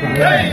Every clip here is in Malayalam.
Hey!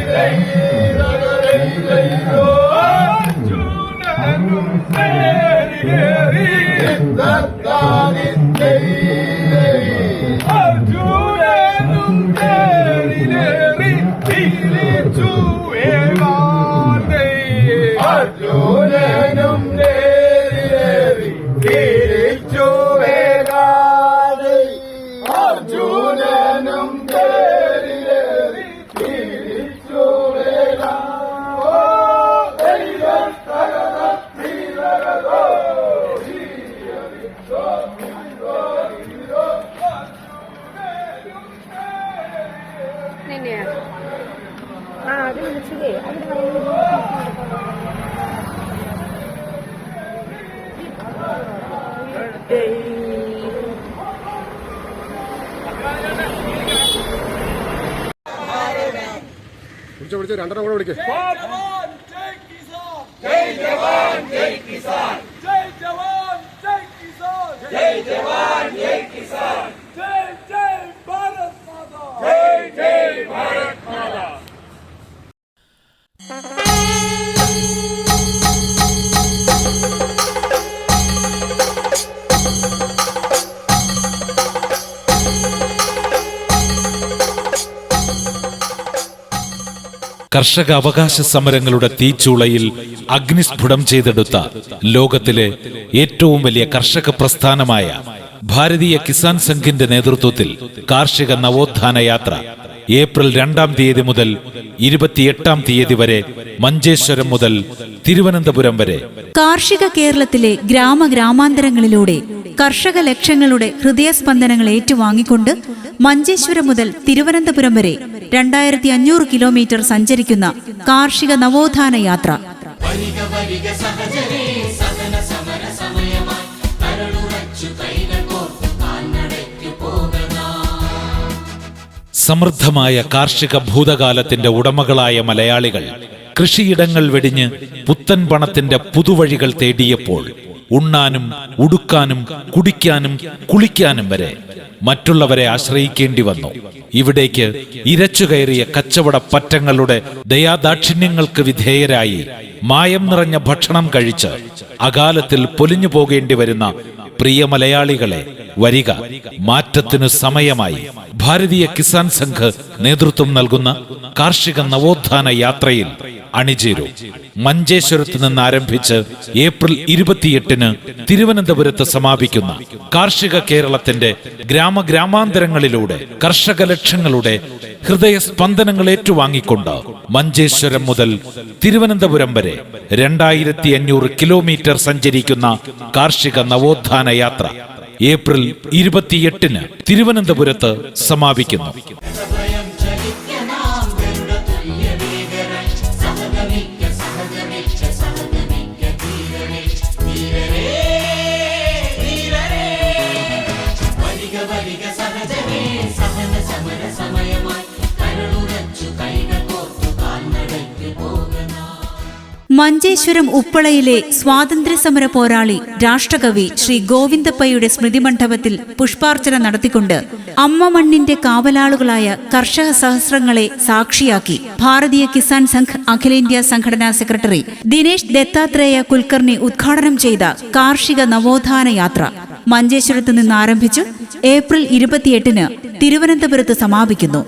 ആ അത് വിളിച്ചതേ അവിടെ വിളിച്ചോ വിളിച്ചോ രണ്ടെണ്ണം കൂടെ വിളിക്കേ जय जवान जय किसान जय जवान जय किसान जय जवान जय കർഷക അവകാശ സമരങ്ങളുടെ തീച്ചൂളയിൽ അഗ്നിസ്ഫുടം ചെയ്തെടുത്ത ലോകത്തിലെ ഏറ്റവും വലിയ കർഷക പ്രസ്ഥാനമായ ഭാരതീയ കിസാൻ സംഘിന്റെ നേതൃത്വത്തിൽ കാർഷിക നവോത്ഥാന യാത്ര ഏപ്രിൽ രണ്ടാം തീയതി മുതൽ ഇരുപത്തിയെട്ടാം തീയതി വരെ മഞ്ചേശ്വരം മുതൽ തിരുവനന്തപുരം വരെ. കാർഷിക കേരളത്തിലെ ഗ്രാമ ഗ്രാമാന്തരങ്ങളിലൂടെ കർഷക ലക്ഷ്യങ്ങളുടെ ഹൃദയസ്പന്ദനങ്ങൾ ഏറ്റുവാങ്ങിക്കൊണ്ട് മഞ്ചേശ്വരം മുതൽ തിരുവനന്തപുരം വരെ രണ്ടായിരത്തി അഞ്ഞൂറ് കിലോമീറ്റർ സഞ്ചരിക്കുന്ന കാർഷിക നവോത്ഥാന യാത്ര. സമൃദ്ധമായ കാർഷിക ഭൂതകാലത്തിന്റെ ഉടമകളായ മലയാളികൾ കൃഷിയിടങ്ങൾ വെടിഞ്ഞ് പുത്തൻ പണത്തിന്റെ പുതുവഴികൾ തേടിയപ്പോൾ ഉണ്ണാനും ഉടുക്കാനും കുടിക്കാനും കുളിക്കാനും വരെ മറ്റുള്ളവരെ ആശ്രയിക്കേണ്ടി വന്നു. ഇവിടേക്ക് ഇരച്ചുകയറിയ കച്ചവട പറ്റങ്ങളുടെ ദയാദാക്ഷിണ്യങ്ങൾക്ക് വിധേയരായി മായം നിറഞ്ഞ ഭക്ഷണം കഴിച്ച് അകാലത്തിൽ പൊലിഞ്ഞു പോകേണ്ടി വരുന്ന പ്രിയ മലയാളികളെ വരിക മാറ്റത്തിന് സമയമായി. ഭാരതീയ കിസാൻ സംഘ് നേതൃത്വം നൽകുന്ന കാർഷിക നവോത്ഥാന യാത്രയിൽ അണിചേരൂ. മഞ്ചേശ്വരത്ത് നിന്ന് ആരംഭിച്ച് ഏപ്രിൽ ഇരുപത്തിയെട്ടിന് തിരുവനന്തപുരത്ത് സമാപിക്കുന്ന കാർഷിക കേരളത്തിന്റെ ഗ്രാമ ഗ്രാമാന്തരങ്ങളിലൂടെ കർഷക ലക്ഷങ്ങളുടെ ഹൃദയസ്പന്ദനങ്ങൾ ഏറ്റുവാങ്ങിക്കൊണ്ട് മഞ്ചേശ്വരം മുതൽ തിരുവനന്തപുരം വരെ രണ്ടായിരത്തി അഞ്ഞൂറ് കിലോമീറ്റർ സഞ്ചരിക്കുന്ന കാർഷിക നവോത്ഥാന യാത്ര ഏപ്രിൽ ഇരുപത്തിയെട്ടിന് തിരുവനന്തപുരത്ത് സമാപിക്കുന്നു. മഞ്ചേശ്വരം ഉപ്പളയിലെ സ്വാതന്ത്ര്യസമര പോരാളി രാഷ്ട്രകവി ശ്രീ ഗോവിന്ദപ്പയുടെ സ്മൃതി മണ്ഡപത്തിൽ പുഷ്പാർച്ചന നടത്തിക്കൊണ്ട് അമ്മ മണ്ണിന്റെ കാവലാളുകളായ കർഷക സഹസ്രങ്ങളെ സാക്ഷിയാക്കി ഭാരതീയ കിസാൻ സംഘ് അഖിലേന്ത്യാ സംഘടനാ സെക്രട്ടറി ദിനേശ് ദത്താത്രേയ കുൽക്കർണി ഉദ്ഘാടനം ചെയ്ത കാർഷിക നവോത്ഥാന യാത്ര മഞ്ചേശ്വരത്ത് നിന്ന് ആരംഭിച്ചു ഏപ്രിൽ ഇരുപത്തിയെട്ടിന് തിരുവനന്തപുരത്ത് സമാപിക്കുന്നു.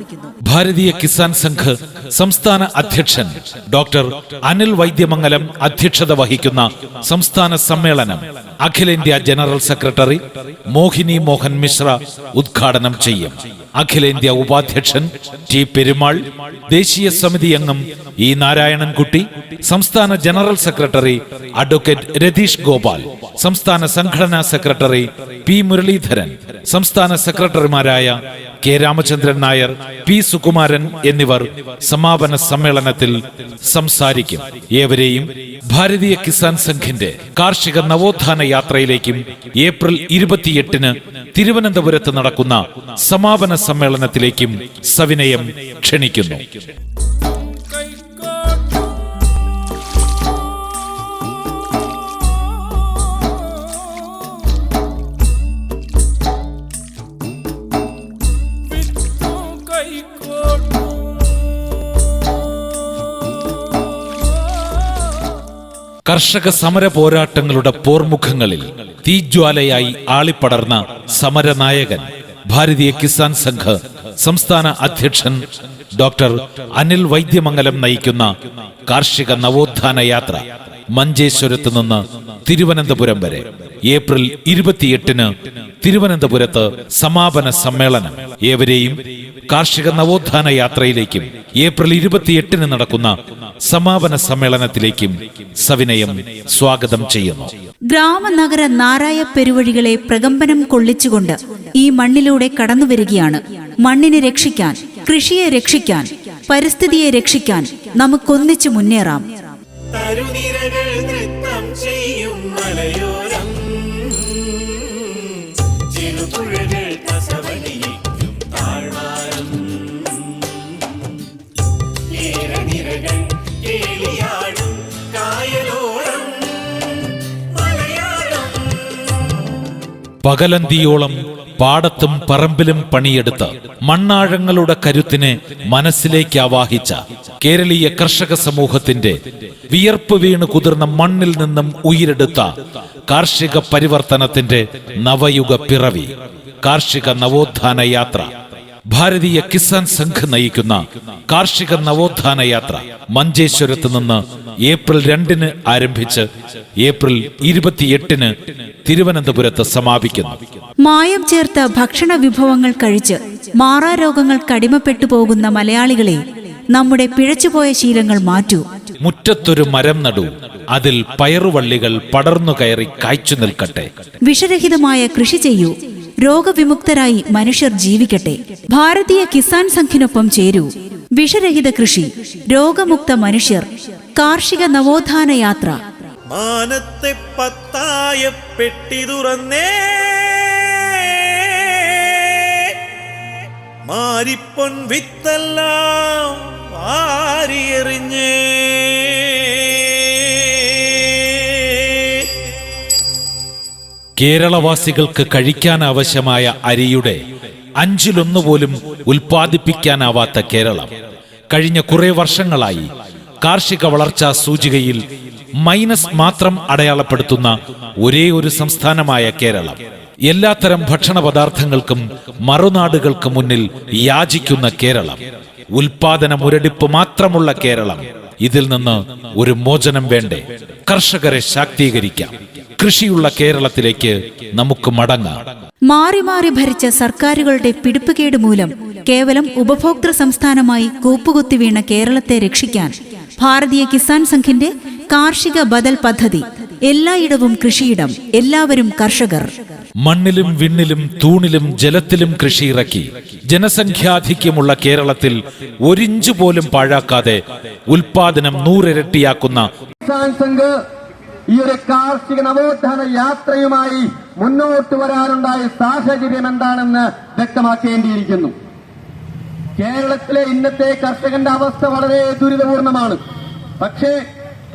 ഭാരതീയ കിസാൻ സംഘ് സംസ്ഥാന അധ്യക്ഷൻ ഡോക്ടർ അനിൽ വൈദ്യമംഗലം അധ്യക്ഷത വഹിക്കുന്ന സംസ്ഥാന സമ്മേളനം അഖിലേന്ത്യാ ജനറൽ സെക്രട്ടറി മോഹിനി മോഹൻ മിശ്ര ഉദ്ഘാടനം ചെയ്യും. അഖിലേന്ത്യാ ഉപാധ്യക്ഷൻ ടി പെരുമാൾ ദേശീയ സമിതി അംഗം ഇ നാരായണൻകുട്ടി സംസ്ഥാന general secretary advocate Ratheesh Gopal സംസ്ഥാന സംഘടനാ സെക്രട്ടറി പി മുരളീധരൻ സംസ്ഥാന സെക്രട്ടറിമാരായ കെ രാമചന്ദ്രൻ നായർ പി സുകുമാരൻ എന്നിവർ സമാപന സമ്മേളനത്തിൽ സംസാരിക്കും. ഏവരെയും ഭാരതീയ കിസാൻ സംഘിന്റെ കാർഷിക നവോത്ഥാന യാത്രയിലേക്കും ഏപ്രിൽ ഇരുപത്തിയെട്ടിന് തിരുവനന്തപുരത്ത് നടക്കുന്ന സമാപന സമ്മേളനത്തിലേക്കും സവിനയം ക്ഷണിക്കുന്നു. കർഷക സമര പോരാട്ടങ്ങളുടെ പോർമുഖങ്ങളിൽ തീജ്വാലയായി ആളിപ്പടർന്ന സമരനായകൻ ഭാരതീയ കിസാൻ സംഘ് സംസ്ഥാന അധ്യക്ഷൻ ഡോക്ടർ അനിൽ വൈദ്യമംഗലം നയിക്കുന്ന കാർഷിക നവോത്ഥാന യാത്ര മഞ്ചേശ്വരത്ത് നിന്ന് തിരുവനന്തപുരം വരെ. ഏപ്രിൽ ഇരുപത്തിയെട്ടിന് തിരുവനന്തപുരത്ത് സമാപന സമ്മേളനം. ഏവരെയും കാർഷിക നവോത്ഥാന യാത്രയിലേക്കും ഏപ്രിൽ ഇരുപത്തിയെട്ടിന് നടക്കുന്ന സമാപന സമ്മേളനത്തിലേക്കും സവിനയം സ്വാഗതം ചെയ്യുന്നു. ഗ്രാമനഗര നാരായ പെരുവഴികളെ പ്രകമ്പനം കൊള്ളിച്ചുകൊണ്ട് ഈ മണ്ണിലൂടെ കടന്നു വരികയാണ്. മണ്ണിനെ രക്ഷിക്കാൻ കൃഷിയെ രക്ഷിക്കാൻ പരിസ്ഥിതിയെ രക്ഷിക്കാൻ നമുക്കൊന്നിച്ചു മുന്നേറാം. തരുനിരകൾ നൃത്തം ചെയ്യും മലയോരം പകലന്തിയോളം പാടത്തും പറമ്പിലും പണിയെടുത്ത് മണ്ണാഴങ്ങളുടെ കരുത്തിനെ മനസ്സിലേക്ക് ആവാഹിച്ച കേരളീയ കർഷക സമൂഹത്തിന്റെ വിയർപ്പ് വീണ് കുതിർന്ന മണ്ണിൽ നിന്നും ഉയിരെടുത്ത കാർഷിക പരിവർത്തനത്തിന്റെ നവയുഗ പിറവി കാർഷിക നവോത്ഥാന യാത്ര. ഭാരതീയ കിസാൻ സംഘ് നയിക്കുന്ന കാർഷിക നവോത്ഥാന യാത്ര മഞ്ചേശ്വരത്ത് നിന്ന് ഏപ്രിൽ രണ്ടിന് ആരംഭിച്ച് ഏപ്രിൽ ഇരുപത്തിയെട്ടിന് തിരുവനന്തപുരത്ത് സമാപിക്കുന്നു. മായം ചേർത്ത ഭക്ഷണ വിഭവങ്ങൾ കഴിച്ച് മാറാരോഗങ്ങൾ കടിമപ്പെട്ടു പോകുന്ന മലയാളികളെ നമ്മുടെ പിഴച്ചുപോയ ശീലങ്ങൾ മാറ്റൂ. മുറ്റത്തൊരു മരം നടൂ. അതിൽ പയറുവള്ളികൾ പടർന്നു കയറി കായ്ച്ചു നിൽക്കട്ടെ. വിഷരഹിതമായ കൃഷി ചെയ്യൂ. രോഗവിമുക്തരായി മനുഷ്യർ ജീവിക്കട്ടെ. ഭാരതീയ കിസാൻ സംഘിനൊപ്പം ചേരൂ. വിഷരഹിത കൃഷി രോഗമുക്ത മനുഷ്യർ കാർഷിക നവോത്ഥാന യാത്ര. മാനത്തെ പത്തായ പെട്ടി തുറന്നേ. മാരിപ്പൊൻ വിത്തെല്ലാം വാരിയെറിഞ്ഞേ. കേരളവാസികൾക്ക് കഴിക്കാൻ ആവശ്യമായ അരിയുടെ അഞ്ചിലൊന്നുപോലും ഉൽപ്പാദിപ്പിക്കാനാവാത്ത കേരളം. കഴിഞ്ഞ കുറെ വർഷങ്ങളായി കാർഷിക വളർച്ചാ സൂചികയിൽ മൈനസ് മാത്രം അടയാളപ്പെടുത്തുന്ന ഒരേ ഒരു സംസ്ഥാനമായ കേരളം. എല്ലാത്തരം ഭക്ഷണ പദാർത്ഥങ്ങൾക്കും മറുനാടുകൾക്ക് മുന്നിൽ യാചിക്കുന്ന കേരളം. ഉൽപാദന മുരടിപ്പ് മാത്രമുള്ള കേരളം. ഇതിൽ നിന്ന് ഒരു മോചനം വേണ്ടേ? കർഷകരെ ശാക്തീകരിക്കാം. കൃഷിയുള്ള കേരളത്തിലേക്ക് നമുക്ക് മടങ്ങാം. മാറി മാറി ഭരിച്ച സർക്കാരുകളുടെ പിടിപ്പുകേട് മൂലം കേവലം ഉപഭോക്തൃ സംസ്ഥാനമായി കൂപ്പുകുത്തി വീണ കേരളത്തെ രക്ഷിക്കാൻ ഭാരതീയ കിസാൻ സംഘിന്റെ കാർഷിക ബദൽ പദ്ധതി എല്ലായിടവും കൃഷിയിടം എല്ലാവരും കർഷകർ. മണ്ണിലും വിണ്ണിലും തൂണിലും ജലത്തിലും കൃഷിയിറക്കി ജനസംഖ്യാധിക്യമുള്ള കേരളത്തിൽ ഒരിഞ്ചു പോലും പാഴാക്കാതെ ഉൽപാദനം നൂറിരട്ടിയാക്കുന്ന ഈ ഒരു കാർഷിക നവോത്ഥാന യാത്രയുമായി മുന്നോട്ട് വരാനുണ്ടായ സാഹചര്യം എന്താണെന്ന് വ്യക്തമാക്കേണ്ടിയിരിക്കുന്നു. കേരളത്തിലെ ഇന്നത്തെ കർഷകന്റെ അവസ്ഥ വളരെ ദുരിതപൂർണമാണ്. പക്ഷേ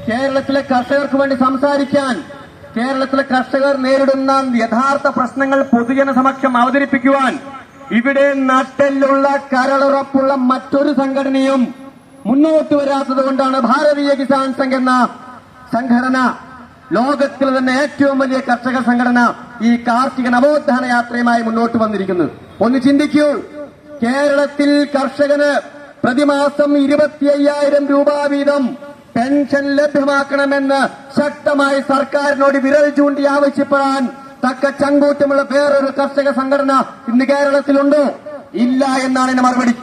കേരളത്തിലെ കർഷകർക്ക് വേണ്ടി സംസാരിക്കാൻ കേരളത്തിലെ കർഷകർ നേരിടുന്ന യഥാർത്ഥ പ്രശ്നങ്ങൾ പൊതുജന സമക്ഷം അവതരിപ്പിക്കുവാൻ ഇവിടെ നട്ടെല്ലുള്ള കരളുറപ്പുള്ള മറ്റൊരു സംഘടനയും മുന്നോട്ട് വരാത്തത് കൊണ്ടാണ് ഭാരതീയ കിസാൻ സംഘ് എന്ന സംഘടന ലോകത്തിലെ തന്നെ ഏറ്റവും വലിയ കർഷക സംഘടന ഈ കാർഷിക നവോത്ഥാന യാത്രയുമായി മുന്നോട്ട് വന്നിരിക്കുന്നത് ഒന്ന് ചിന്തിക്കൂ. കേരളത്തിൽ കർഷകന് പ്രതിമാസം ഇരുപത്തി അയ്യായിരം രൂപ വീതം പെൻഷൻ ലഭ്യമാക്കണമെന്ന് ശക്തമായി സർക്കാരിനോട് വിരൽ ചൂണ്ടി ആവശ്യപ്പെടാൻ തക്ക ചങ്കൂറ്റമുള്ള വേറൊരു കർഷക സംഘടന ഇന്ന് കേരളത്തിലുണ്ടോ. ഇല്ല എന്നാണ് എന്റെ മറുപടി.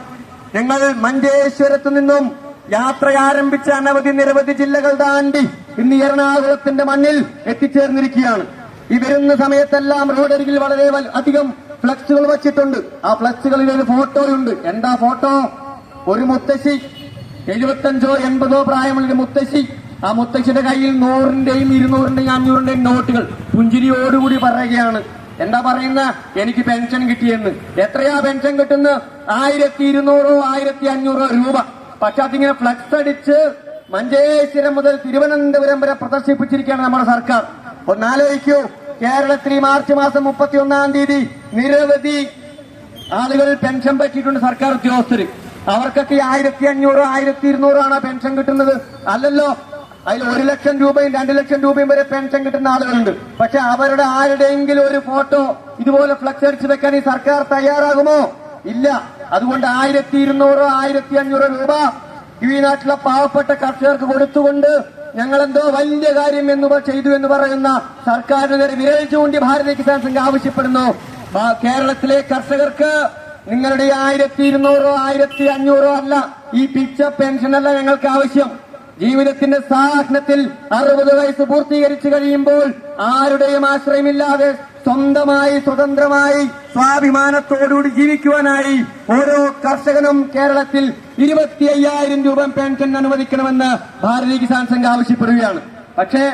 ഞങ്ങൾ മഞ്ചേശ്വരത്ത് നിന്നും യാത്ര ആരംഭിച്ച അനവധി നിരവധി ജില്ലകൾ താണ്ടി ഇന്ന് എറണാകുളത്തിന്റെ മണ്ണിൽ എത്തിച്ചേർന്നിരിക്കുകയാണ്. ഈ വരുന്ന സമയത്തെല്ലാം റോഡരികിൽ വളരെ അധികം ഫ്ലക്സുകൾ വച്ചിട്ടുണ്ട്. ആ ഫ്ലക്സുകളിൽ ഒരു ഫോട്ടോയുണ്ട്. എന്താ ഫോട്ടോ? ഒരു മുത്തശ്ശി. എഴുപത്തഞ്ചോ എൺപതോ പ്രായമുള്ള ഒരു മുത്തശ്ശി. ആ മുത്തശ്ശിയുടെ കയ്യിൽ നൂറിന്റെയും ഇരുന്നൂറിന്റെയും അഞ്ഞൂറിന്റെയും നോട്ടുകൾ പുഞ്ചിരിയോടുകൂടി പറയുകയാണ്. എന്താ പറയുന്ന? എനിക്ക് പെൻഷൻ കിട്ടിയെന്ന്. എത്രയാ പെൻഷൻ കിട്ടുന്നത്? ആയിരത്തി ഇരുന്നൂറോ ആയിരത്തി അഞ്ഞൂറോ രൂപ. പക്ഷെ അതിങ്ങനെ ഫ്ലക്സ് അടിച്ച് മഞ്ചേശ്വരം മുതൽ തിരുവനന്തപുരം വരെ പ്രദർശിപ്പിച്ചിരിക്കുകയാണ് നമ്മുടെ സർക്കാർ. ഒന്നാലോചിക്കൂ കേരളത്തിൽ മാർച്ച് മാസം മുപ്പത്തി ഒന്നാം തീയതി നിരവധി ആളുകൾ പെൻഷൻ പറ്റിയിട്ടുണ്ട് സർക്കാർ ഉദ്യോഗസ്ഥർ അവർക്കൊക്കെ ആയിരത്തി അഞ്ഞൂറ് ആയിരത്തി ഇരുന്നൂറാണ് പെൻഷൻ കിട്ടുന്നത്. അല്ലല്ലോ. അതിൽ ഒരു ലക്ഷം രൂപയും രണ്ട് ലക്ഷം രൂപയും വരെ പെൻഷൻ കിട്ടുന്ന ആളുകളുണ്ട്. പക്ഷെ അവരുടെ ആരുടെയെങ്കിലും ഒരു ഫോട്ടോ ഇതുപോലെ ഫ്ലക്സ് അടിച്ചു വെക്കാൻ ഈ സർക്കാർ തയ്യാറാകുമോ? ഇല്ല. അതുകൊണ്ട് ആയിരത്തി ഇരുന്നൂറോ ആയിരത്തി അഞ്ഞൂറോ രൂപ ഈ നാട്ടിലെ പാവപ്പെട്ട കർഷകർക്ക് കൊടുത്തുകൊണ്ട് ഞങ്ങൾ എന്തോ വലിയ കാര്യം എന്ന് ചെയ്തു എന്ന് പറയുന്ന സർക്കാരിനെതിരെ വിരൽ ചൂണ്ടി ഭാരതീയ കിസാൻ സംഘം ആവശ്യപ്പെടുന്നു. കേരളത്തിലെ കർഷകർക്ക് നിങ്ങളുടെ ആയിരത്തി ഇരുന്നൂറോ ആയിരത്തി അഞ്ഞൂറോ അല്ല ഈ പിച്ച പെൻഷൻ അല്ല ഞങ്ങൾക്ക് ആവശ്യം. ജീവിതത്തിന്റെ സാഹനത്തിൽ അറുപത് വയസ്സ് പൂർത്തീകരിച്ചു കഴിയുമ്പോൾ ആരുടെയും ആശ്രയമില്ലാതെ സ്വന്തമായി സ്വതന്ത്രമായി സ്വാഭിമാനത്തോടുകൂടി ജീവിക്കുവാനായി ഓരോ കർഷകനും കേരളത്തിൽ ഇരുപത്തി അയ്യായിരം രൂപ പെൻഷൻ അനുവദിക്കണമെന്ന് ഭാരതീയ കിസാൻ സംഘ് ആവശ്യപ്പെടുകയാണ്. പക്ഷേ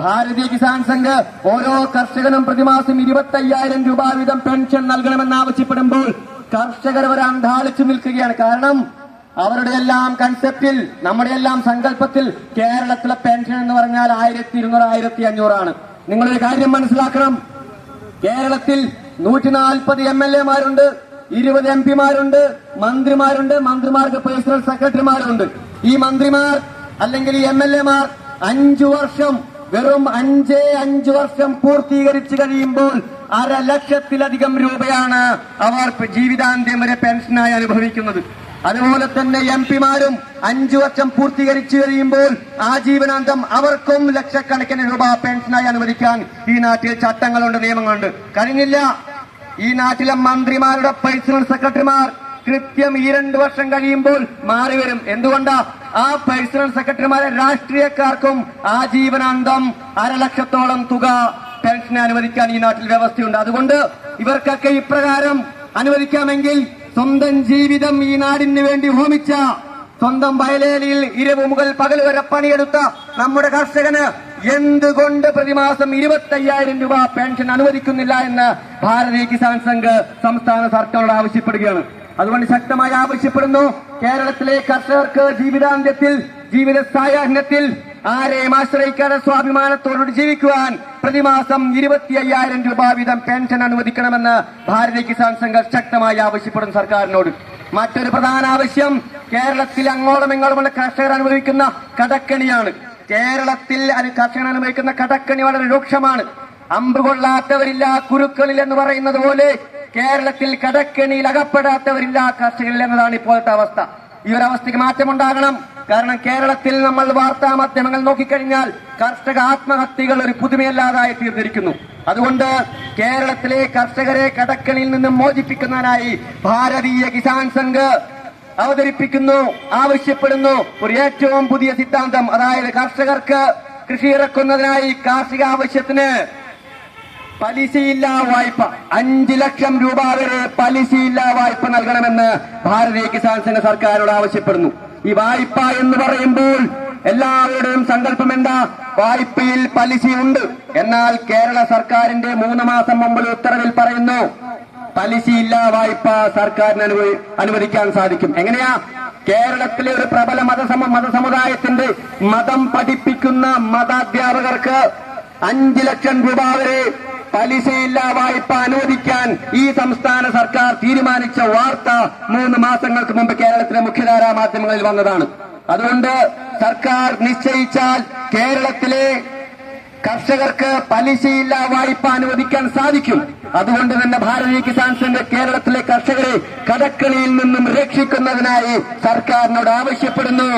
ഭാരതീയ കിസാൻ സംഘ് ഓരോ കർഷകനും പ്രതിമാസം ഇരുപത്തി അയ്യായിരം രൂപ വീതം പെൻഷൻ നൽകണമെന്ന് ആവശ്യപ്പെടുമ്പോൾ കർഷകർ അവർ നിൽക്കുകയാണ്. കാരണം അവരുടെ എല്ലാം കൺസെപ്റ്റിൽ നമ്മുടെ എല്ലാം സങ്കല്പത്തിൽ കേരളത്തിലെ പെൻഷൻ എന്ന് പറഞ്ഞാൽ ആയിരത്തി ഇരുന്നൂറ് ആയിരത്തി അഞ്ഞൂറാണ് നിങ്ങളൊരു കാര്യം മനസ്സിലാക്കണം. കേരളത്തിൽ നൂറ്റി നാൽപ്പത് എം എൽ എമാരുണ്ട് ഇരുപത് എം പിമാരുണ്ട് മന്ത്രിമാരുണ്ട് മന്ത്രിമാർക്ക് പേഴ്സണൽ സെക്രട്ടറിമാരുണ്ട്. ഈ മന്ത്രിമാർ അല്ലെങ്കിൽ ഈ എം എൽ എമാർ അഞ്ചു വർഷം വെറും അഞ്ചേ അഞ്ചു വർഷം പൂർത്തീകരിച്ചു കഴിയുമ്പോൾ അര ലക്ഷത്തിലധികം രൂപയാണ് അവർ ജീവിതാന്ത്യം വരെ പെൻഷനായി അനുഭവിക്കുന്നത്. അതുപോലെ തന്നെ എം പിമാരും അഞ്ചു വർഷം പൂർത്തീകരിച്ചു കഴിയുമ്പോൾ ആജീവനാന്തം അവർക്കും ലക്ഷക്കണക്കിന് രൂപ പെൻഷനായി അനുവദിക്കാൻ ഈ നാട്ടിൽ ചട്ടങ്ങളുണ്ട് നിയമങ്ങളുണ്ട്. കഴിഞ്ഞില്ല ഈ നാട്ടിലെ മന്ത്രിമാരുടെ പേഴ്സണൽ സെക്രട്ടറിമാർ കൃത്യം ഈ രണ്ട് വർഷം കഴിയുമ്പോൾ മാറി വരും. എന്തുകൊണ്ടാ? ആ പേഴ്സണൽ സെക്രട്ടറിമാരെ രാഷ്ട്രീയക്കാർക്കും ആജീവനാന്തം അരലക്ഷത്തോളം തുക പെൻഷൻ അനുവദിക്കാൻ ഈ നാട്ടിൽ വ്യവസ്ഥയുണ്ട്. അതുകൊണ്ട് ഇവർക്കൊക്കെ ഇപ്രകാരം അനുവദിക്കാമെങ്കിൽ സ്വന്തം ജീവിതം ഈ നാടിന് വേണ്ടി ഹോമിച്ച സ്വന്തം വയലേലിയിൽ ഇരവ് മുകൾ പകൽ വരെ പണിയെടുത്ത നമ്മുടെ കർഷകന് എന്തുകൊണ്ട് പ്രതിമാസം ഇരുപത്തയ്യായിരം രൂപ പെൻഷൻ അനുവദിക്കുന്നില്ല എന്ന് ഭാരതീയ കിസാൻ സംഘ് സംസ്ഥാന സർക്കാരോട് ആവശ്യപ്പെടുകയാണ്. അതുകൊണ്ട് ശക്തമായി ആവശ്യപ്പെടുന്നു കേരളത്തിലെ കർഷകർക്ക് ജീവിതാന്ത്യത്തിൽ ജീവിത സായാഹ്നത്തിൽ ആരെയും ആശ്രയിക്കാതെ സ്വാഭിമാനത്തോടുകൂടി ജീവിക്കുവാൻ പ്രതിമാസം ഇരുപത്തി അയ്യായിരം രൂപ വീതം പെൻഷൻ അനുവദിക്കണമെന്ന് ഭാരതീയ കിസാൻ സംഘം ശക്തമായി ആവശ്യപ്പെടും സർക്കാരിനോട്. മറ്റൊരു പ്രധാന ആവശ്യം കേരളത്തിൽ അങ്ങോളം ഇങ്ങോളമുള്ള കർഷകർ അനുഭവിക്കുന്ന കടക്കണിയാണ്. കേരളത്തിൽ അത് കർഷകർ അനുഭവിക്കുന്ന കടക്കണി വളരെ രൂക്ഷമാണ്. അമ്പ് കൊള്ളാത്തവരില്ല കുരുക്കളിൽ എന്ന് പറയുന്നത് പോലെ കേരളത്തിൽ കടക്കണിയിൽ അകപ്പെടാത്തവരില്ല കർഷകരിൽ എന്നതാണ് ഇപ്പോഴത്തെ അവസ്ഥ. ഈ ഒരു അവസ്ഥയ്ക്ക് മാറ്റമുണ്ടാകണം. കാരണം കേരളത്തിൽ നമ്മൾ വാർത്താ മാധ്യമങ്ങൾ നോക്കിക്കഴിഞ്ഞാൽ കർഷക ആത്മഹത്യകൾ ഒരു പുതുമയല്ലാതായി തീർന്നിരിക്കുന്നു. അതുകൊണ്ട് കേരളത്തിലെ കർഷകരെ കടക്കണിയിൽ നിന്നും മോചിപ്പിക്കുന്നതിനായി ഭാരതീയ കിസാൻ സംഘ് അവതരിപ്പിക്കുന്നു ആവശ്യപ്പെടുന്നു. ഒരു ഏറ്റവും പുതിയ സിദ്ധാന്തം. അതായത് കർഷകർക്ക് കൃഷി ഇറക്കുന്നതിനായി കാർഷിക ആവശ്യത്തിന് പലിശയില്ലാ വായ്പ. അഞ്ചു ലക്ഷം രൂപ വരെ പലിശയില്ലാ വായ്പ നൽകണമെന്ന് ഭാരതീയ കിസാൻ സംഘ സർക്കാരോട് ആവശ്യപ്പെടുന്നു. ഈ വായ്പ എന്ന് പറയുമ്പോൾ എല്ലാവരുടെയും സങ്കല്പം എന്താ? വായ്പയിൽ പലിശയുണ്ട്. എന്നാൽ കേരള സർക്കാരിന്റെ മൂന്ന് മാസം മുമ്പ് ഉത്തരവിൽ പറയുന്നു പലിശയില്ലാ വായ്പ സർക്കാരിന് അനുവ- അനുവദിക്കാൻ സാധിക്കും. എങ്ങനെയാ? കേരളത്തിലെ ഒരു പ്രബല മതസമ മതസമുദായത്തിന്റെ മതം പഠിപ്പിക്കുന്ന മതാധ്യാപകർക്ക് അഞ്ചു ലക്ഷം രൂപ വരെ പലിശയില്ലാ വായ്പ അനുവദിക്കാൻ ഈ സംസ്ഥാന സർക്കാർ തീരുമാനിച്ച വാർത്ത മൂന്ന് മാസങ്ങൾക്ക് മുമ്പ് കേരളത്തിലെ മുഖ്യധാരാ മാധ്യമങ്ങളിൽ വന്നതാണ്. അതുകൊണ്ട് സർക്കാർ നിശ്ചയിച്ചാൽ കേരളത്തിലെ കർഷകർക്ക് പലിശയില്ലാ വായ്പ അനുവദിക്കാൻ സാധിക്കും. അതുകൊണ്ട് തന്നെ ഭാരതീയ കിസാൻ സംഘ് കേരളത്തിലെ കർഷകരെ കടക്കളിയിൽ നിന്നും രക്ഷിക്കുന്നതിനായി സർക്കാരിനോട് ആവശ്യപ്പെടുന്നു.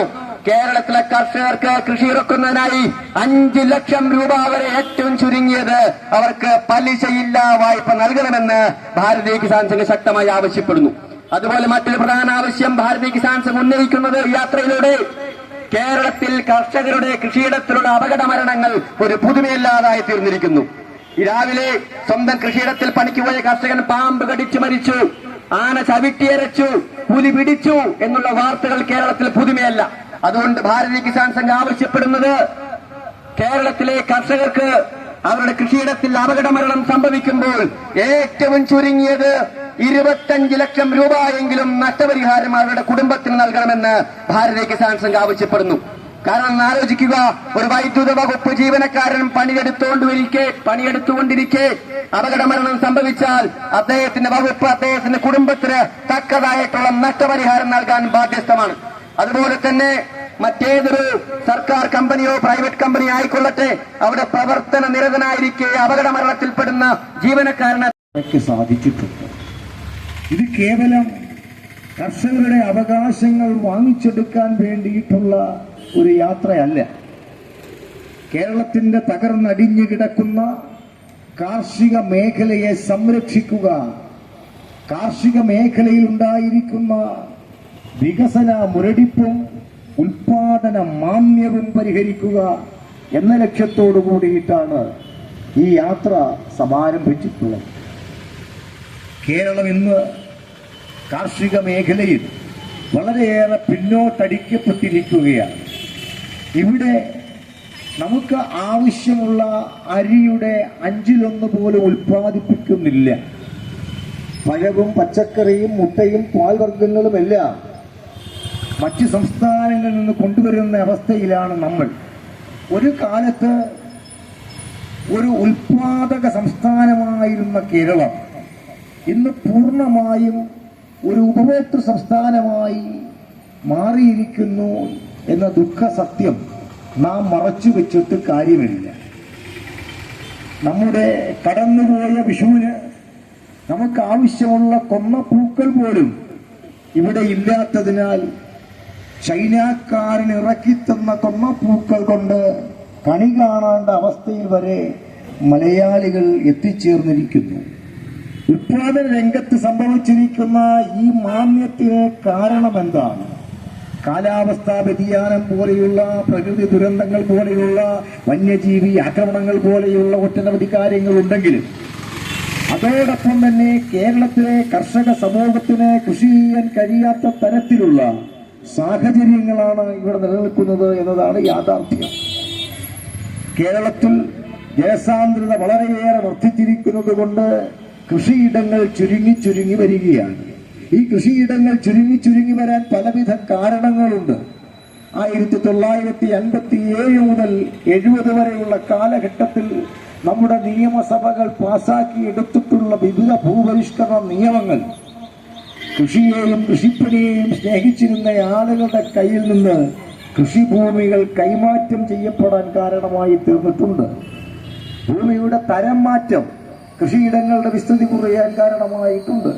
കേരളത്തിലെ കർഷകർക്ക് കൃഷി ഇറക്കുന്നതിനായി അഞ്ച് ലക്ഷം രൂപ വരെ ഏറ്റവും ചുരുങ്ങിയത് അവർക്ക് പലിശയില്ലാ വായ്പ നൽകണമെന്ന് ഭാരതീയ കിസാൻ സംഘ് ശക്തമായി ആവശ്യപ്പെടുന്നു. അതുപോലെ മറ്റൊരു പ്രധാന ആവശ്യം ഭാരതീയ കിസാൻ സംഘ് ഉന്നയിക്കുന്നത് യാത്രയിലൂടെ കേരളത്തിൽ കർഷകരുടെ കൃഷിയിടത്തിലുള്ള അപകട മരണങ്ങൾ ഒരു പുതുമയില്ലാതായി തീർന്നിരിക്കുന്നു. രാവിലെ സ്വന്തം കൃഷിയിടത്തിൽ പണിക്ക് പോയ കർഷകൻ പാമ്പ് കടിച്ചു മരിച്ചു ആന ചവിട്ടിയരച്ചു പുലി പിടിച്ചു എന്നുള്ള വാർത്തകൾ കേരളത്തിൽ പുതുമയല്ല. അതുകൊണ്ട് ഭാരതീയ കിസാൻ സംഘം ആവശ്യപ്പെടുന്നത് കേരളത്തിലെ കർഷകർക്ക് അവരുടെ കൃഷിയിടത്തിൽ അപകടമരണം സംഭവിക്കുമ്പോൾ ഏറ്റവും ചുരുങ്ങിയത് ഇരുപത്തഞ്ച് ലക്ഷം രൂപയെങ്കിലും നഷ്ടപരിഹാരം അവരുടെ കുടുംബത്തിന് നൽകണമെന്ന് ഭാരതീയ കിസാൻ സംഘ് ആവശ്യപ്പെടുന്നു. കാരണം ആലോചിക്കുക ഒരു വൈദ്യുത വകുപ്പ് ജീവനക്കാരൻ പണിയെടുത്തുകൊണ്ടിരിക്കെ പണിയെടുത്തുകൊണ്ടിരിക്കെ അപകടമരണം സംഭവിച്ചാൽ അദ്ദേഹത്തിന്റെ വകുപ്പ് അദ്ദേഹത്തിന്റെ കുടുംബത്തിന് തക്കതായിട്ടുള്ള നഷ്ടപരിഹാരം നൽകാൻ ബാധ്യസ്ഥമാണ്. അതുപോലെ തന്നെ മറ്റേതൊരു സർക്കാർ കമ്പനിയോ പ്രൈവറ്റ് കമ്പനി ആയിക്കൊള്ളട്ടെ അവിടെ പ്രവർത്തന നിരതനായിരിക്കെ അപകട മരണത്തിൽപ്പെടുന്ന ജീവനക്കാരനെ സാധിച്ചിട്ടുണ്ട്. ഇത് കേവലം കർഷകരുടെ അവകാശങ്ങൾ വാങ്ങിച്ചെടുക്കാൻ വേണ്ടിയിട്ടുള്ള ഒരു യാത്രയല്ല. കേരളത്തിന്റെ തകർന്നടിഞ്ഞു കിടക്കുന്ന കാർഷിക മേഖലയെ സംരക്ഷിക്കുക കാർഷിക മേഖലയിൽ ഉണ്ടായിരിക്കുന്ന വികസന മുരടിപ്പും ഉൽപാദന മാന്യവും പരിഹരിക്കുക എന്ന ലക്ഷ്യത്തോടു കൂടിയിട്ടാണ് ഈ യാത്ര സമാരംഭിച്ചിട്ടുള്ളത്. കേരളം ഇന്ന് കാർഷിക മേഖലയിൽ വളരെയേറെ പിന്നോട്ടടിക്കപ്പെട്ടിരിക്കുകയാണ്. ഇവിടെ നമുക്ക് ആവശ്യമുള്ള അരിയുടെ അഞ്ചിലൊന്ന് പോലും ഉൽപ്പാദിപ്പിക്കുന്നില്ല. പഴവും പച്ചക്കറിയും മുട്ടയും പാൽവർഗങ്ങളും എല്ലാം മറ്റ് സംസ്ഥാനങ്ങളിൽ നിന്ന് കൊണ്ടുവരുന്ന അവസ്ഥയിലാണ് നമ്മൾ. ഒരു കാലത്ത് ഒരു ഉൽപാദക സംസ്ഥാനമായിരുന്ന കേരളം ഇന്ന് പൂർണമായും ഒരു ഉപഭോക്തൃ സംസ്ഥാനമായി മാറിയിരിക്കുന്നു എന്ന ദുഃഖ സത്യം നാം മറച്ചു വെച്ചിട്ട് കാര്യമില്ല. നമ്മുടെ കടന്നുപോയ വിഷുവിന് നമുക്ക് ആവശ്യമുള്ള കൊന്നപ്പൂക്കൾ പോലും ഇവിടെ ഇല്ലാത്തതിനാൽ ചൈനക്കാരൻ ഇറക്കിത്തന്ന കൊന്നപ്പൂക്കൾ കൊണ്ട് കണി കാണേണ്ട അവസ്ഥയിൽ വരെ മലയാളികൾ എത്തിച്ചേർന്നിരിക്കുന്നു. ഉത്പാദന രംഗത്ത് സംഭവിച്ചിരിക്കുന്ന ഈ മാന്യത്തിന് കാരണം എന്താണ് കാലാവസ്ഥാ വ്യതിയാനം പോലെയുള്ള പ്രകൃതി ദുരന്തങ്ങൾ പോലെയുള്ള വന്യജീവി ആക്രമണങ്ങൾ പോലെയുള്ള ഒട്ടനവധി കാര്യങ്ങളുണ്ടെങ്കിലും അതോടൊപ്പം തന്നെ കേരളത്തിലെ കർഷക സമൂഹത്തിന് കൃഷി ചെയ്യാൻ കഴിയാത്ത തരത്തിലുള്ള സാഹചര്യങ്ങളാണ് ഇവിടെ നിലനിൽക്കുന്നത് എന്നതാണ് യാഥാർത്ഥ്യം. കേരളത്തിൽ ജനസാന്ദ്രത വളരെയേറെ വർദ്ധിച്ചിരിക്കുന്നത് കൊണ്ട് കൃഷിയിടങ്ങൾ ചുരുങ്ങി ചുരുങ്ങി വരികയാണ്. ഈ കൃഷിയിടങ്ങൾ ചുരുങ്ങി ചുരുങ്ങി വരാൻ പലവിധ കാരണങ്ങളുണ്ട്. ആയിരത്തി തൊള്ളായിരത്തി അൻപത്തി ഏഴ് മുതൽ എഴുപത് വരെയുള്ള കാലഘട്ടത്തിൽ നമ്മുടെ നിയമസഭകൾ പാസാക്കി എടുത്തിട്ടുള്ള വിവിധ ഭൂപരിഷ്കരണ നിയമങ്ങൾ. കൃഷിയെയും കൃഷിപ്പണിയെയും സ്നേഹിച്ചിരുന്ന ആളുകളുടെ കയ്യിൽ നിന്ന് കൃഷിഭൂമികൾ കൈമാറ്റം ചെയ്യപ്പെടാൻ കാരണമായി തീർന്നിട്ടുണ്ട്. ഭൂമിയുടെ തരം മാറ്റം കൃഷിയിടങ്ങളുടെ വിസ്തൃതി കുറയാൻ കാരണമായിട്ടുണ്ട്.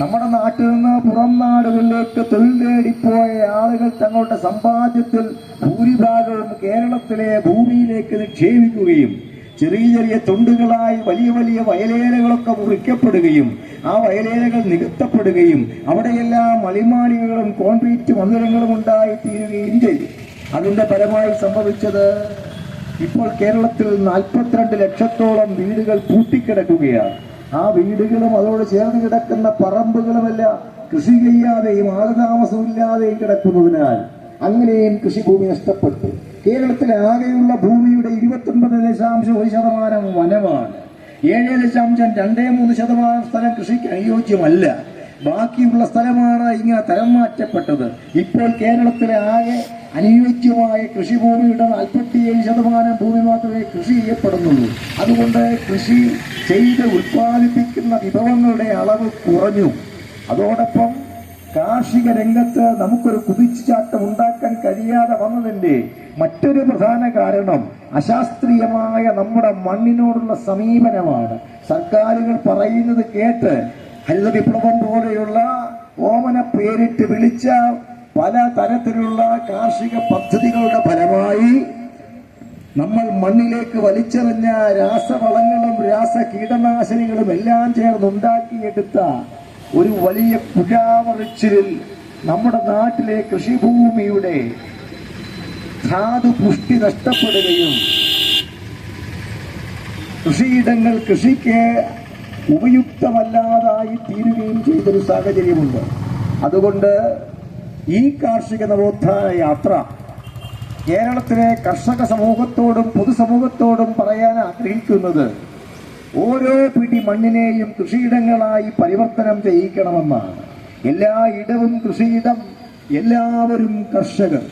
നമ്മുടെ നാട്ടിൽ നിന്ന് പുറം നാടുകളിലേക്ക് തൊഴിൽ തേടിപ്പോയ ആളുകൾ തങ്ങളുടെ സമ്പാദ്യത്തിൽ ഭൂരിഭാഗവും കേരളത്തിലെ ഭൂമിയിലേക്ക് നിക്ഷേപിക്കുകയും ചെറിയ ചെറിയ തൊണ്ടുകളായി വലിയ വലിയ വയലേലകളൊക്കെ മുറിക്കപ്പെടുകയും ആ വയലേലകൾ നികത്തപ്പെടുകയും അവിടെയെല്ലാം മലിമാലികളും കോൺക്രീറ്റ് മന്ദിരങ്ങളും ഉണ്ടായി തീരുകയും ചെയ്തു. അതിന്റെ ഫലമായി സംഭവിച്ചത് ഇപ്പോൾ കേരളത്തിൽ നാൽപ്പത്തിരണ്ട് ലക്ഷത്തോളം വീടുകൾ പൂട്ടിക്കിടക്കുകയാണ്. ആ വീടുകളും അതോട് ചേർന്ന് കിടക്കുന്ന പറമ്പുകളുമെല്ലാം കൃഷി ചെയ്യാതെയും ആളുതാമസമില്ലാതെയും കിടക്കുന്നതിനാൽ അങ്ങനെയും കൃഷിഭൂമി നഷ്ടപ്പെട്ടു. കേരളത്തിലെ ആകെയുള്ള ഭൂമിയുടെ ഇരുപത്തൊൻപത് ദശാംശം ഒരു ശതമാനം വനമാണ്. ഏഴ് ദശാംശം രണ്ടേ മൂന്ന് ശതമാനം സ്ഥലം കൃഷിക്ക് അനുയോജ്യമല്ല. ബാക്കിയുള്ള സ്ഥലമാണ് ഇങ്ങനെ തരം മാറ്റപ്പെട്ടത് ഇപ്പോൾ കേരളത്തിലെ ആകെ അനുയോജ്യമായ കൃഷിഭൂമിയുടെ നാൽപ്പത്തിയേഴ് ശതമാനം ഭൂമി മാത്രമേ കൃഷി ചെയ്യപ്പെടുന്നുള്ളൂ. അതുകൊണ്ട് കൃഷി ചെയ്ത് ഉൽപ്പാദിപ്പിക്കുന്ന വിഭവങ്ങളുടെ അളവ് കുറഞ്ഞു. അതോടൊപ്പം കാർഷിക രംഗത്ത് നമുക്കൊരു കുതിച്ചുചാട്ടം ഉണ്ടാക്കാൻ കഴിയാതെ വന്നതിന്റെ മറ്റൊരു പ്രധാന കാരണം അശാസ്ത്രീയമായ നമ്മുടെ മണ്ണിനോടുള്ള സമീപനമാണ്. സർക്കാരുകൾ പറയുന്നത് കേട്ട് ഹരിത വിപ്ലവം പോലെയുള്ള ഓമന പേരിട്ട് വിളിച്ച പല തരത്തിലുള്ള കാർഷിക പദ്ധതികളുടെ ഫലമായി നമ്മൾ മണ്ണിലേക്ക് വലിച്ചെറിഞ്ഞ രാസവളങ്ങളും രാസ കീടനാശിനികളും എല്ലാം ചേർന്നുണ്ടാക്കിയെടുത്ത ഒരു വലിയ കുഴാമറിച്ചിലിൽ നമ്മുടെ നാട്ടിലെ കൃഷിഭൂമിയുടെ ധാതുപുഷ്ടി നഷ്ടപ്പെടുകയും കൃഷിയിടങ്ങൾ കൃഷിക്ക് ഉപയുക്തമല്ലാതായി തീരുകയും ചെയ്തൊരു സാഹചര്യമുണ്ട്. അതുകൊണ്ട് ഈ കാർഷിക നവോത്ഥാന യാത്ര കേരളത്തിലെ കർഷക സമൂഹത്തോടും പൊതുസമൂഹത്തോടും പറയാൻ ആഗ്രഹിക്കുന്നത് ഓരോ പിടി മണ്ണിനെയും കൃഷിയിടങ്ങളായി പരിവർത്തനം ചെയ്യിക്കണമെന്നാണ്. എല്ലാ ഇടവും കൃഷിയിടം എല്ലാവരും കർഷകർ.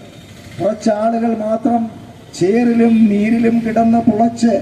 കുറച്ചാളുകൾ മാത്രം ചേറിലും നീരിലും കിടന്ന് പുളച്ച്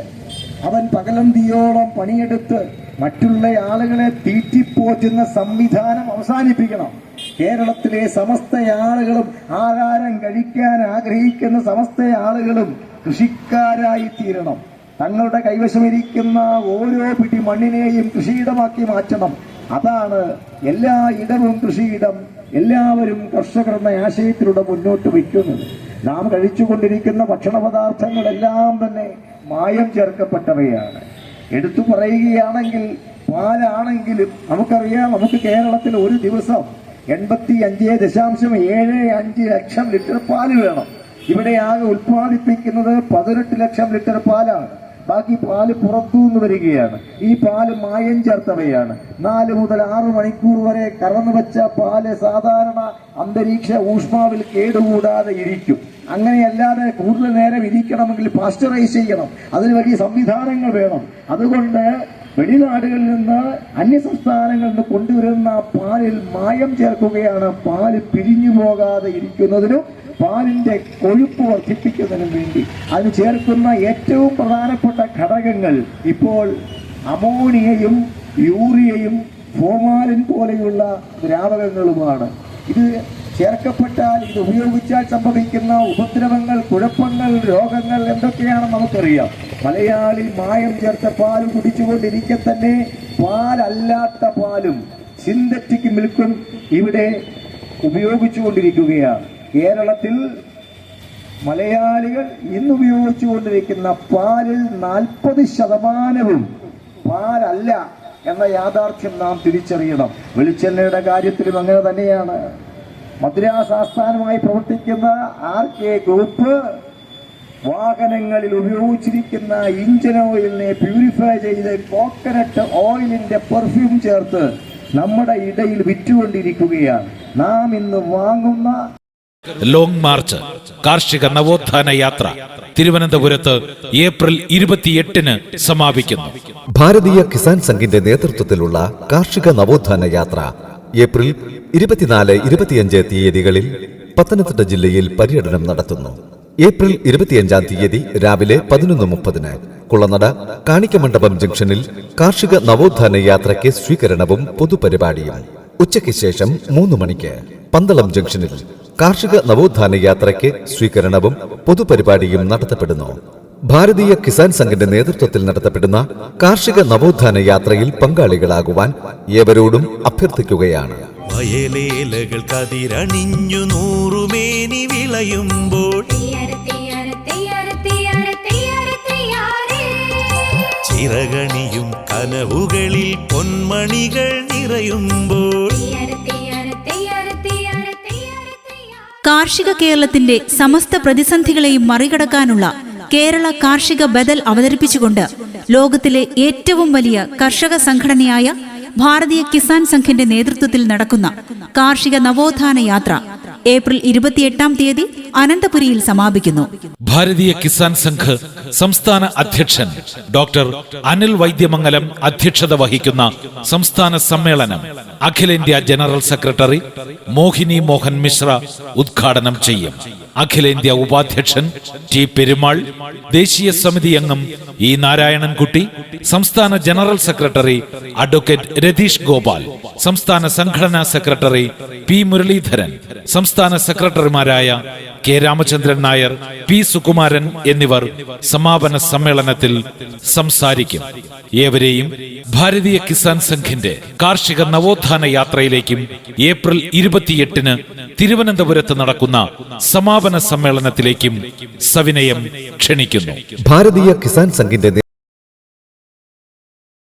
അവൻ പകലന്തിയോളം പണിയെടുത്ത് മറ്റുള്ള ആളുകളെ തീറ്റിപ്പോറ്റുന്ന സംവിധാനം അവസാനിപ്പിക്കണം. കേരളത്തിലെ സമസ്ത ആളുകളും ആഹാരം കഴിക്കാൻ ആഗ്രഹിക്കുന്ന സമസ്ത ആളുകളും കൃഷിക്കാരായി തീരണം. തങ്ങളുടെ കൈവശമിരിക്കുന്ന ഓരോ പിടി മണ്ണിനെയും കൃഷിയിടമാക്കി മാറ്റണം. അതാണ് എല്ലാ ഇടവും കൃഷിയിടം എല്ലാവരും കർഷകർ എന്ന ആശയത്തിലൂടെ മുന്നോട്ട് വയ്ക്കുന്നത്. നാം കഴിച്ചുകൊണ്ടിരിക്കുന്ന ഭക്ഷണ പദാർത്ഥങ്ങളെല്ലാം തന്നെ മായം ചേർക്കപ്പെട്ടവയാണ്. എടുത്തു പറയുകയാണെങ്കിൽ പാലാണെങ്കിലും നമുക്കറിയാം നമുക്ക് കേരളത്തിൽ ഒരു ദിവസം എൺപത്തി അഞ്ച് ദശാംശം ഏഴ് അഞ്ച് ലക്ഷം ലിറ്റർ പാൽ വേണം. ഇവിടെ ആകെ ഉൽപ്പാദിപ്പിക്കുന്നത് പതിനെട്ട് ലക്ഷം ലിറ്റർ പാലാണ്. ബാക്കി പാൽ പുറത്തുനിന്ന് വരികയാണ്. ഈ പാൽ മായം ചേർത്തവയാണ്. നാല് മുതൽ ആറ് മണിക്കൂർ വരെ കറന്നു വെച്ച പാൽ സാധാരണ അന്തരീക്ഷ ഊഷ്മാവിൽ കേടുകൂടാതെ ഇരിക്കും. അങ്ങനെയല്ലാതെ കൂടുതൽ നേരം ഇരിക്കണമെങ്കിൽ പാസ്ചറൈസ് ചെയ്യണം. അതിന് വലിയ സംവിധാനങ്ങൾ വേണം. അതുകൊണ്ട് വെളിനാടുകളിൽ നിന്ന് അന്യ സംസ്ഥാനങ്ങളിൽ നിന്ന് കൊണ്ടുവരുന്ന പാലിൽ മായം ചേർക്കുകയാണ് പാൽ പിരിഞ്ഞു പോകാതെ ഇരിക്കുന്നതിനും പാലിന്റെ കൊഴുപ്പ് വർദ്ധിപ്പിക്കുന്നതിനും വേണ്ടി അതിന് ചേർക്കുന്ന ഏറ്റവും പ്രധാനപ്പെട്ട ഘടകങ്ങൾ ഇപ്പോൾ അമോണിയയും യൂറിയയും ഫോമാലിൻ പോലെയുള്ള ദ്രാവകങ്ങളുമാണ്. ഇത് ചേർക്കപ്പെട്ടാൽ ഇത് ഉപയോഗിച്ചാൽ സംഭവിക്കുന്ന ഉപദ്രവങ്ങൾ കുഴപ്പങ്ങൾ രോഗങ്ങൾ എന്തൊക്കെയാണെന്ന് നമുക്കറിയാം. മലയാളി മായം ചേർത്ത പാൽ കുടിച്ചുകൊണ്ടിരിക്കെ തന്നെ പാലല്ലാത്ത പാലും സിന്തറ്റിക് മിൽക്കും ഇവിടെ ഉപയോഗിച്ചുകൊണ്ടിരിക്കുകയാണ്. കേരളത്തിൽ മലയാളികൾ ഇന്ന് ഉപയോഗിച്ചുകൊണ്ടിരിക്കുന്ന പാലിൽ നാൽപ്പത് ശതമാനവും പാലല്ല എന്ന യാഥാർത്ഥ്യം നാം തിരിച്ചറിയണം. വെളിച്ചെണ്ണയുടെ കാര്യത്തിലും അങ്ങനെ തന്നെയാണ്. മദ്രാസ് ആസ്ഥാനമായി പ്രവർത്തിക്കുന്ന ആർ കെ ഗ്രൂപ്പ് വാഹനങ്ങളിൽ ഉപയോഗിച്ചിരിക്കുന്ന ഇഞ്ചിൻ ഓയിലിനെ പ്യൂരിഫൈ ചെയ്ത് കോക്കനട്ട് ഓയിലിന്റെ പെർഫ്യൂം ചേർത്ത് നമ്മുടെ ഇടയിൽ വിറ്റുകൊണ്ടിരിക്കുകയാണ്. നാം ഇന്ന് വാങ്ങുന്ന ലോങ് മാർച്ച് കാർഷിക നവോത്ഥാന യാത്ര തിരുവനന്തപുരത്ത് ഏപ്രിൽ ഇരുപത്തിയെട്ടിന് സമാപിക്കുന്നു. ഭാരതീയ കിസാൻ സംഘിന്റെ നേതൃത്വത്തിലുള്ള കാർഷിക നവോത്ഥാന യാത്ര ഏപ്രിൽ ഇരുപത്തിനാല് ഇരുപത്തിയഞ്ച് തീയതികളിൽ പത്തനംതിട്ട ജില്ലയിൽ പര്യടനം നടത്തുന്നു. ഏപ്രിൽ ഇരുപത്തിയഞ്ചാം തീയതി രാവിലെ പതിനൊന്ന് മുപ്പതിന് കുളനട കാണിക്കമണ്ഡപം ജംഗ്ഷനിൽ കാർഷിക നവോത്ഥാന യാത്രയ്ക്ക് സ്വീകരണവും പൊതുപരിപാടിയും ഉച്ചയ്ക്ക് ശേഷം മൂന്ന് മണിക്ക് പന്തളം ജംഗ്ഷനിൽ കാർഷിക നവോത്ഥാന യാത്രയ്ക്ക് സ്വീകരണവും പൊതുപരിപാടിയും നടത്തപ്പെടുന്നു. ഭാരതീയ കിസാൻ സംഘിന്റെ നേതൃത്വത്തിൽ നടത്തപ്പെടുന്ന കാർഷിക നവോത്ഥാന യാത്രയിൽ പങ്കാളികളാകുവാൻ ഏവരോടും അഭ്യർത്ഥിക്കുകയാണ്. വയലേലകൾ കതിരണിഞ്ഞു നൂറുമേനി വിളയുമ്പോൾ ചിറകണിയും കനവുകളിൽ പൊന്മണികൾ നിറയുമ്പോൾ കാർഷിക കേരളത്തിന്റെ സമസ്ത പ്രതിസന്ധികളെയും മറികടക്കാനുള്ള കേരള കാർഷിക ബദൽ അവതരിപ്പിച്ചുകൊണ്ട് ലോകത്തിലെ ഏറ്റവും വലിയ കർഷക സംഘടനയായ ഭാരതീയ കിസാൻ സംഘിന്റെ നേതൃത്വത്തിൽ നടക്കുന്ന കാർഷിക നവോത്ഥാന യാത്ര ഏപ്രിൽ ഇരുപത്തിയെട്ടാം തീയതി അനന്തപുരിയിൽ സമാപിക്കുന്നു. ഭാരതീയ കിസാൻ സംഘ് സംസ്ഥാന അധ്യക്ഷൻ ഡോക്ടർ അനിൽ വൈദ്യമംഗലം അധ്യക്ഷത വഹിക്കുന്ന സംസ്ഥാന സമ്മേളനം അഖിലേന്ത്യാ ജനറൽ സെക്രട്ടറി മോഹിനി മോഹൻ മിശ്ര ഉദ്ഘാടനം ചെയ്യും. അഖിലേന്ത്യാ ഉപാധ്യക്ഷൻ ടി പെരുമാൾ ദേശീയ സമിതി അംഗം ഇ നാരായണൻകുട്ടി സംസ്ഥാന general secretary advocate Ratheesh Gopal സംസ്ഥാന സംഘടനാ സെക്രട്ടറി പി മുരളീധരൻ സംസ്ഥാന സെക്രട്ടറിമാരായ കെ രാമചന്ദ്രൻ നായർ പി സുകുമാരൻ എന്നിവർ സമാപന സമ്മേളനത്തിൽ സംസാരിക്കും. ഏവരെയും ഭാരതീയ കിസാൻ സംഘിന്റെ കാർഷിക നവോത്ഥാന യാത്രയിലേക്കും ഏപ്രിൽ ഇരുപത്തിയെട്ടിന് തിരുവനന്തപുരത്ത് നടക്കുന്ന സമാപന സമ്മേളനത്തിലേക്കും സവിനയം ക്ഷണിക്കുന്നു. ഭാരതീയ കിസാൻ സംഘിന്റെ